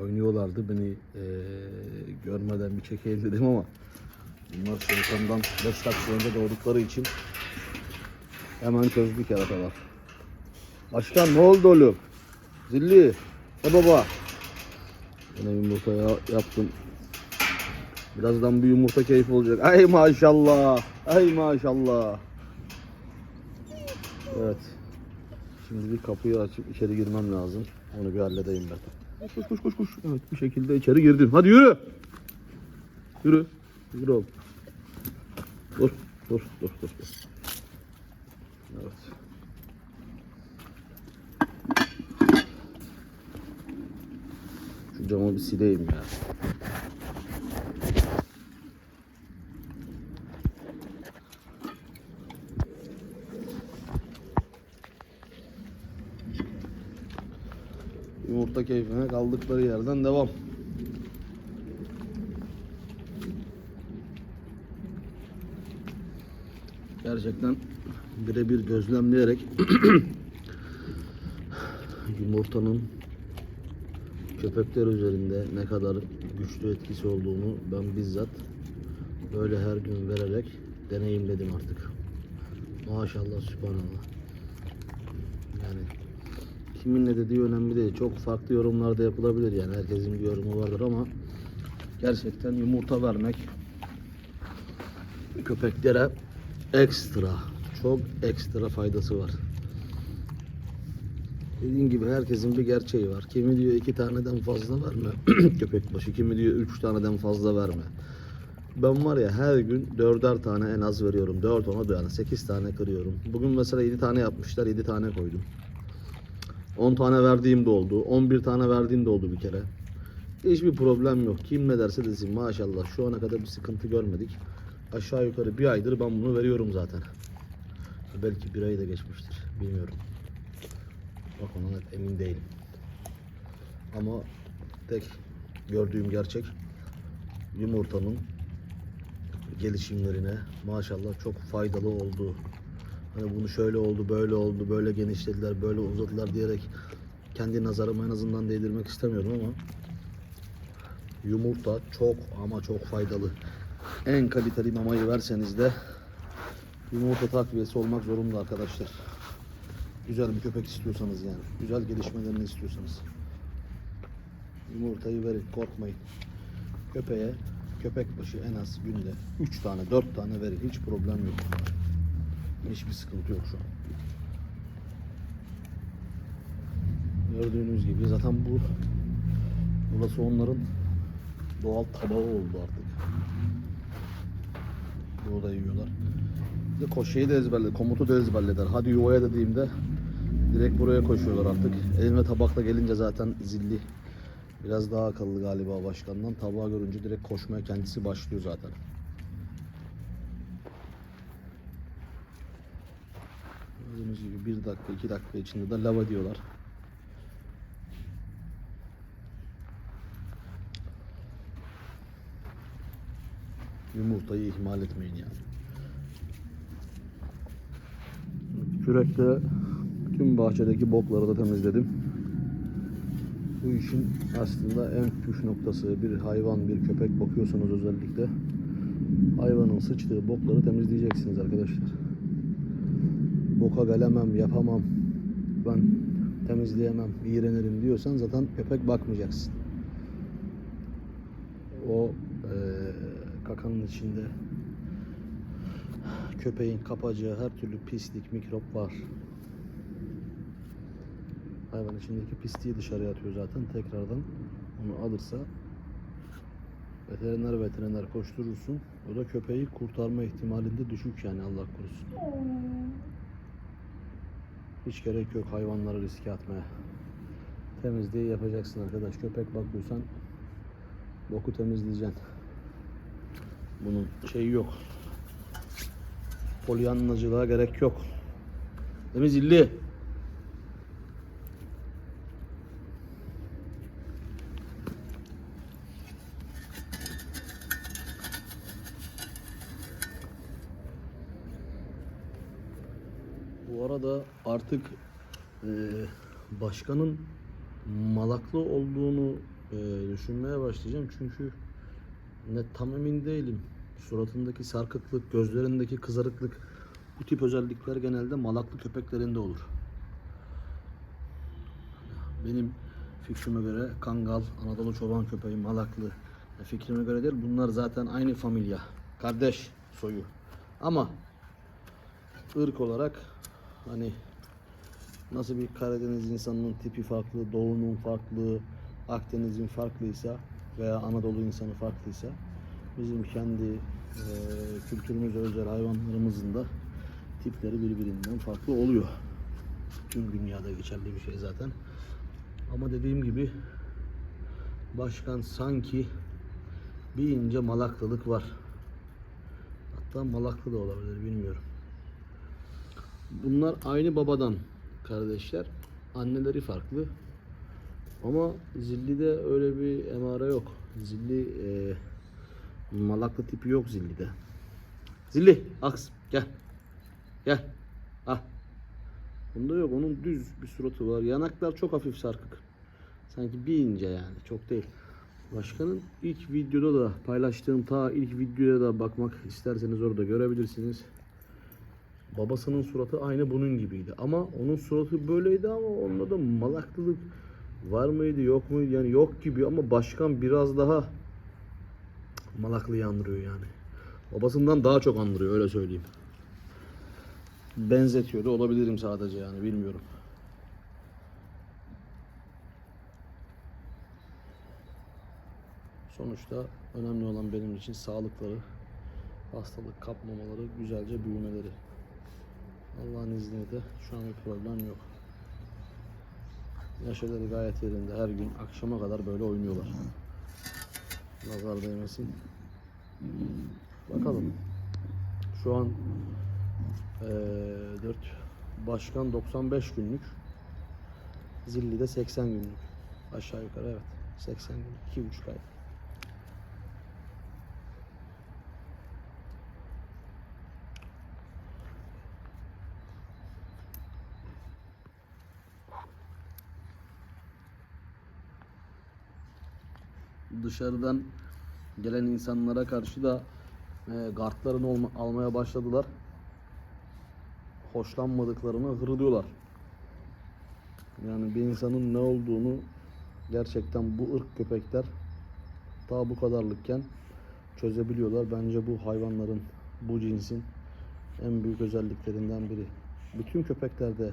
oynuyorlardı. Beni eee, görmeden bir çekeyim dedim ama bunlar şeytandan 5 dakika önce doğdukları için hemen çözdük yaratalar. Başkan ne oldu oğlum? Zilli. E baba. Yine yumurta ya- yaptım. Birazdan bir yumurta keyfi olacak. Ay maşallah. Ay maşallah. Evet. Şimdi bir kapıyı açıp içeri girmem lazım. Onu bir halledeyim ben. Koş koş koş koş. Evet bir şekilde içeri girdim. Hadi yürü. Yürü. Yürü oğlum. Dur. Dur. Dur. Dur. dur. Evet. Şu camı bir sileyim ya. Keyfine kaldıkları yerden devam. Gerçekten birebir gözlemleyerek yumurtanın köpekler üzerinde ne kadar güçlü etkisi olduğunu ben bizzat böyle her gün vererek deneyimledim artık. Maşallah sübhanallah. Yani kimin ne dediği önemli değil. Çok farklı yorumlar da yapılabilir yani herkesin bir yorumu vardır ama gerçekten yumurta vermek köpeklere ekstra çok ekstra faydası var. Dediğim gibi herkesin bir gerçeği var. Kimi diyor iki taneden fazla verme köpek başı, kimi diyor üç taneden fazla verme. Ben var ya her gün dörder tane en az veriyorum. Dört ona yani sekiz tane kırıyorum. Bugün mesela yedi tane yapmışlar, yedi tane koydum. 10 tane verdiğim de oldu. 11 tane verdiğim de oldu bir kere. Hiçbir problem yok. Kim ne derse desin maşallah şu ana kadar bir sıkıntı görmedik. Aşağı yukarı bir aydır ben bunu veriyorum zaten. Belki bir ayı da geçmiştir. Bilmiyorum. Bak ona emin değilim. Ama tek gördüğüm gerçek yumurtanın gelişimlerine maşallah çok faydalı olduğu. Hani bunu şöyle oldu, böyle oldu, böyle genişlediler, böyle uzadılar diyerek kendi nazarıma en azından değdirmek istemiyorum ama yumurta çok ama çok faydalı. En kaliteli mamayı verseniz de yumurta takviyesi olmak zorunda arkadaşlar. Güzel bir köpek istiyorsanız yani. Güzel gelişmelerini istiyorsanız. Yumurtayı verin, korkmayın. Köpeğe köpek başı en az günde 3 tane, 4 tane verin. Hiç problem yok. Hiçbir sıkıntı yok şu an. Gördüğünüz gibi zaten bu burası onların doğal tabağı oldu artık. Burada yiyorlar. Bir de koşeyi de ezberledi, komutu da ezberlediler. Hadi yuvaya dediğimde direkt buraya koşuyorlar artık. Elime tabakla gelince zaten zilli. Biraz daha akıllı galiba başkandan. Tabağı görünce direkt koşmaya kendisi başlıyor zaten. Gördüğünüz gibi bir dakika iki dakika içinde de lava diyorlar. Yumurtayı ihmal etmeyin yani. Kürekle tüm bahçedeki bokları da temizledim. Bu işin aslında en püf noktası bir hayvan, bir köpek bakıyorsanız özellikle hayvanın sıçtığı bokları temizleyeceksiniz arkadaşlar. Boka gelemem, yapamam, ben temizleyemem, iğrenirim diyorsan zaten köpek bakmayacaksın. O eee, kakanın içinde köpeğin kapacağı her türlü pislik, mikrop var. Hayvan içindeki pisliği dışarıya atıyor zaten. Tekrardan onu alırsa veteriner veteriner koşturursun. O da köpeği kurtarma ihtimalinde düşük yani Allah korusun. Hiç gerek yok hayvanları riske atmaya. Temizliği yapacaksın arkadaş. Köpek bakıyorsan boku temizleyeceksin. Bunun şeyi yok. Polyanlacılığa gerek yok. Değil mi? Bu arada artık eee, başkanın malaklı olduğunu e, düşünmeye başlayacağım çünkü ne tam emin değilim. Suratındaki sarkıklık, gözlerindeki kızarıklık bu tip özellikler genelde malaklı köpeklerinde olur. Benim fikrime göre Kangal, Anadolu çoban köpeği, Malaklı fikrime göre değil bunlar zaten aynı familya. Kardeş soyu. Ama ırk olarak hani nasıl bir Karadeniz insanının tipi farklı, Doğu'nun farklı, Akdeniz'in farklıysa veya Anadolu insanı farklıysa bizim kendi e, kültürümüze özel hayvanlarımızın da tipleri birbirinden farklı oluyor. Tüm dünyada geçerli bir şey zaten. Ama dediğim gibi başkan sanki bir ince malaklılık var. Hatta malaklı da olabilir bilmiyorum. Bunlar aynı babadan kardeşler. Anneleri farklı. Ama Zilli'de öyle bir emare yok. Zilli e, malaklı tipi yok Zilli'de. Zilli, aks gel. Gel. Ah. Bunda yok. Onun düz bir suratı var. Yanaklar çok hafif sarkık. Sanki bir ince yani. Çok değil. Başkanın ilk videoda da paylaştığım ta ilk videoya da bakmak isterseniz orada görebilirsiniz. Babasının suratı aynı bunun gibiydi. Ama onun suratı böyleydi ama onda da malaklılık var mıydı yok muydu yani yok gibi ama başkan biraz daha malaklıyı andırıyor yani. Babasından daha çok andırıyor öyle söyleyeyim. Benzetiyor da olabilirim sadece yani bilmiyorum. Sonuçta önemli olan benim için sağlıkları, hastalık kapmamaları, güzelce büyümeleri. Allah'ın izniyle de şu an bir problem yok. Neşeleri gayet yerinde. Her gün akşama kadar böyle oynuyorlar. Nazar değmesin. Bakalım. Şu an eee 4 başkan 95 günlük. Zilli'de 80 günlük. Aşağı yukarı evet. 80 günlük. 2,5 ay. Dışarıdan gelen insanlara karşı da e, gardlarını olma- almaya başladılar. Hoşlanmadıklarını hırlıyorlar. Yani bir insanın ne olduğunu gerçekten bu ırk köpekler daha bu kadarlıkken çözebiliyorlar. Bence bu hayvanların, bu cinsin en büyük özelliklerinden biri. Bütün köpeklerde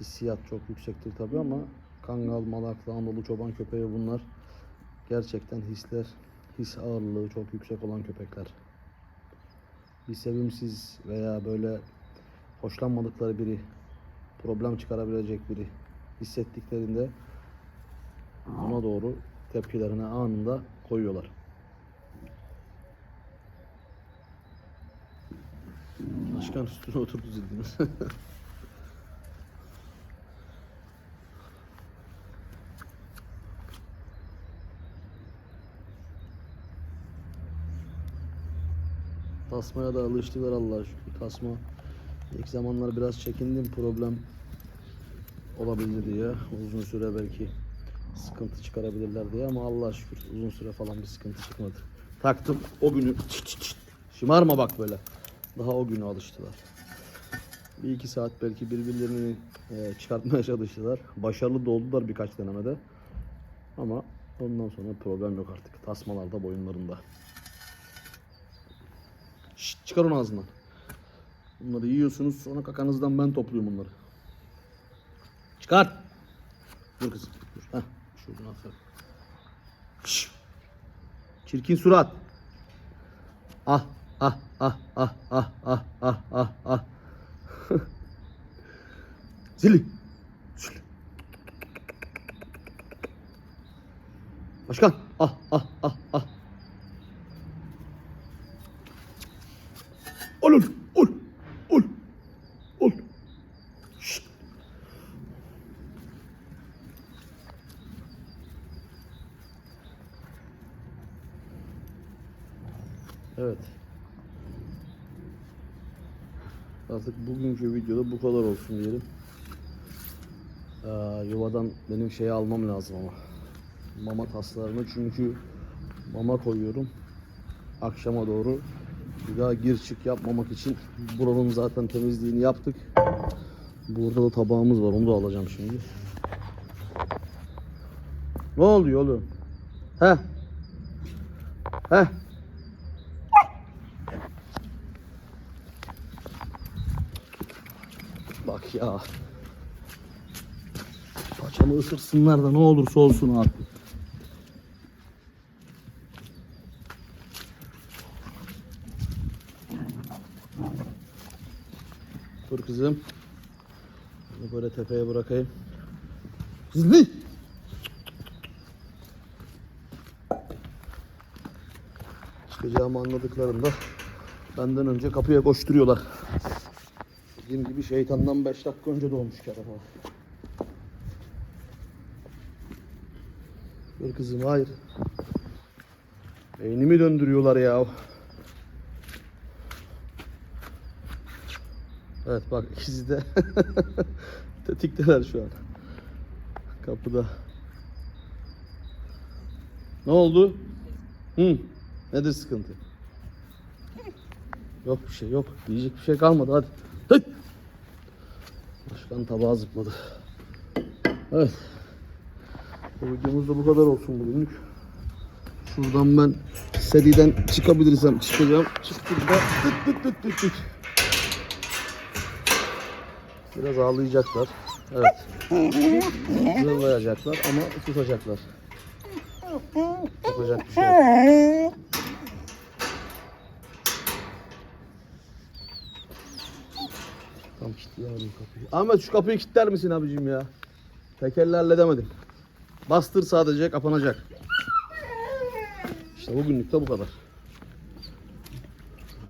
hissiyat çok yüksektir tabi ama Kangal, Malaklı, Anadolu çoban köpeği bunlar gerçekten hisler, his ağırlığı çok yüksek olan köpekler. Bir sevimsiz veya böyle hoşlanmadıkları biri, problem çıkarabilecek biri hissettiklerinde ona doğru tepkilerini anında koyuyorlar. Başkan üstüne oturdu zildiniz. Tasmaya da alıştılar Allah'a şükür. Tasma ilk zamanlar biraz çekindim problem olabilir diye. Uzun süre belki sıkıntı çıkarabilirler diye ama Allah'a şükür uzun süre falan bir sıkıntı çıkmadı. Taktım o günü çıt çıt çıt. şımarma bak böyle. Daha o günü alıştılar. Bir iki saat belki birbirlerini e, çıkartmaya çalıştılar. Başarılı da oldular birkaç denemede. Ama ondan sonra problem yok artık. Tasmalar da boyunlarında. Şşt, çıkar onu ağzından. Bunları yiyorsunuz sonra kakanızdan ben topluyorum bunları. Çıkar. Dur kızım. Dur. Heh, şuradan aferin. Çirkin surat. Ah ah ah ah ah ah ah ah ah. Zili. Zili. Başkan. Ah ah ah ah. Ol ol ol ol ol. Şşt. Evet. Artık bugünkü videoda bu kadar olsun diyelim. Ee, yuvadan benim şeyi almam lazım ama. mama taslarını çünkü mama koyuyorum. Akşama doğru bir daha gir çık yapmamak için buranın zaten temizliğini yaptık. Burada da tabağımız var onu da alacağım şimdi. Ne oluyor oğlum? He? He? Bak ya. Paçamı ısırsınlar da ne olursa olsun abi. Dur kızım. Bunu böyle tepeye bırakayım. Hızlı. Çıkacağımı anladıklarında benden önce kapıya koşturuyorlar. Dediğim gibi şeytandan 5 dakika önce doğmuş kerata. Dur kızım hayır. Beynimi döndürüyorlar ya. Evet bak ikisi de tetikteler şu an. Kapıda. Ne oldu? Hı. Nedir sıkıntı? Yok bir şey yok. Diyecek bir şey kalmadı hadi. Hıt! Başkan tabağa zıpladı. Evet. Bu videomuz da bu kadar olsun bugünlük. Şuradan ben seriden çıkabilirsem çıkacağım. Çıktığımda tık tık tık tık tık. Biraz ağlayacaklar. Evet. Zırlayacaklar ama tutacaklar. Yapacak bir şey yok. Tam kilitleyemedim kapıyı. Ahmet şu kapıyı kilitler misin abicim ya? Tekerlerle demedim. Bastır sadece kapanacak. İşte bugünlük de bu kadar.